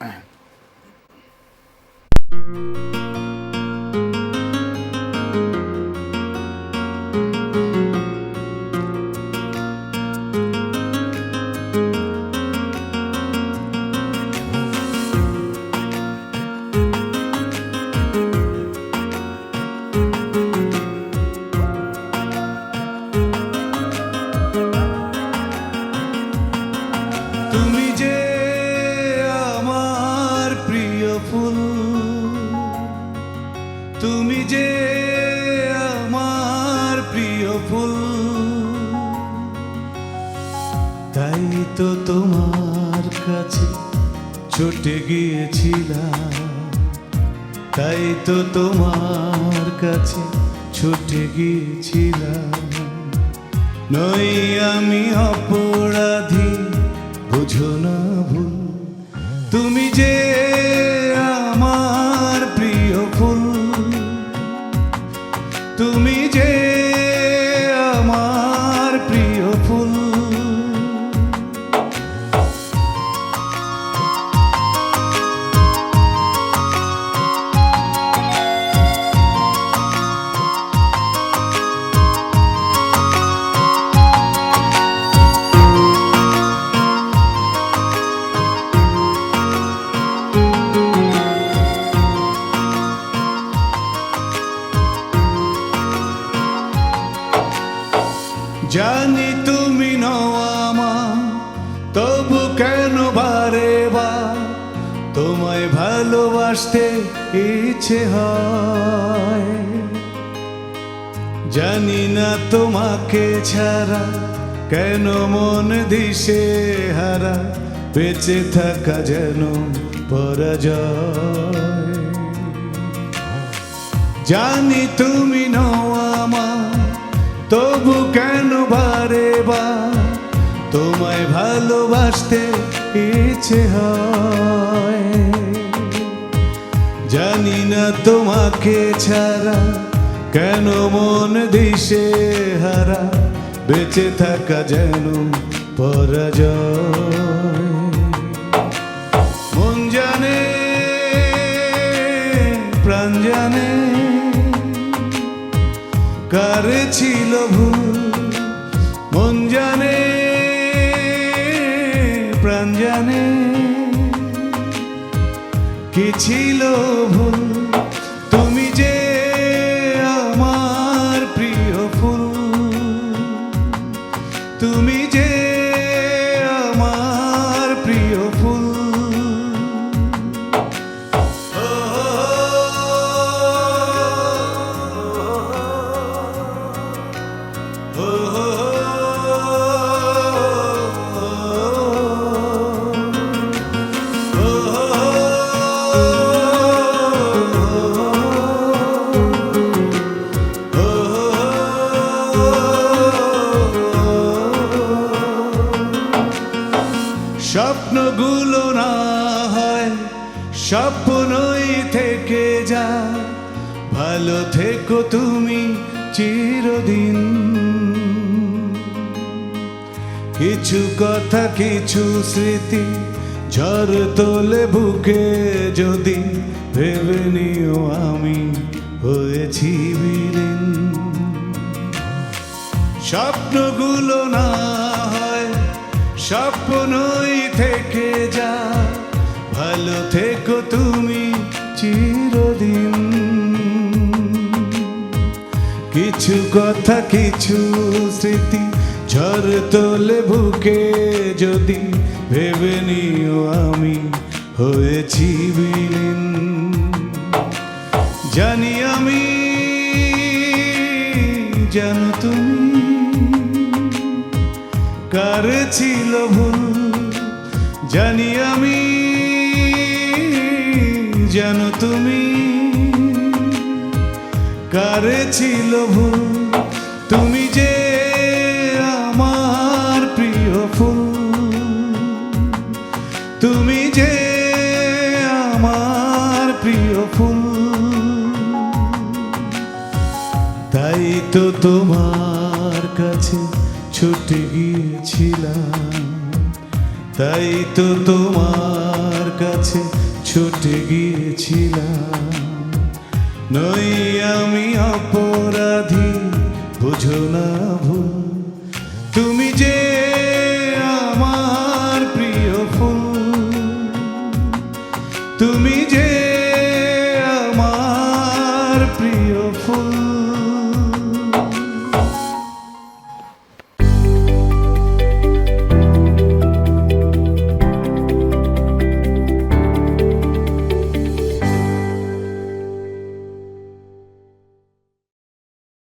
Thank you. তো তোমার কাছে ছুটে গিয়েছিলাম। তাই তো তোমার কাছে ছুটে গিয়েছিলাম। নই আমি অপরাধী, বুঝো না ভুল। তুমি যে জানি তুমি নও তবু কেন বারে বা তোমায় ভালোবাসতে ইচ্ছে জানি না তোমাকে ছাড়া কেন মন দিশে হারা, বেঁচে থাকা যেন পরাজয়। জানি তুমি নও ইচ্ছে হয়। জানি না তোমাকে ছাড়া কেন মন দিশে হারা, বেঁচে থাকা যেন পরাজয়। মন জানে, প্রাণ জানে, কার ছিল ভুল ছিল স্বপ্নই থেকে যা, ভালো থেকো তুমি চিরদিন। কিছু কথা, কিছু স্মৃতি ঝড় তোলে বুকে, যদি ভেবে নিও আমি হয়েছি বিলীন স্বপ্নগুলো না হয়, স্বপ্নই থেকে যা ভালো থেকো তুমি চিরদিন। কিছু কথা, কিছু স্মৃতি ঝড় তোলে বুকে যদি ভেবে নিও আমি হয়েছি বিলীন। জানি আমি জানো তুমি কার ছিল ভুল। জানি কার ছিল ভুল? তুমি যে আমার প্রিয় ফুল। তুমি যে আমার প্রিয় ফুল। তাই তো তোমার কাছে ছুটে গিয়েছিলাম। তাই তো তোমার কাছে ছুটে গিয়েছিলাম। নই আমি অপরাধী বুঝো না ভুল। তুমি যে আমার প্রিয় ফুল তুমি যে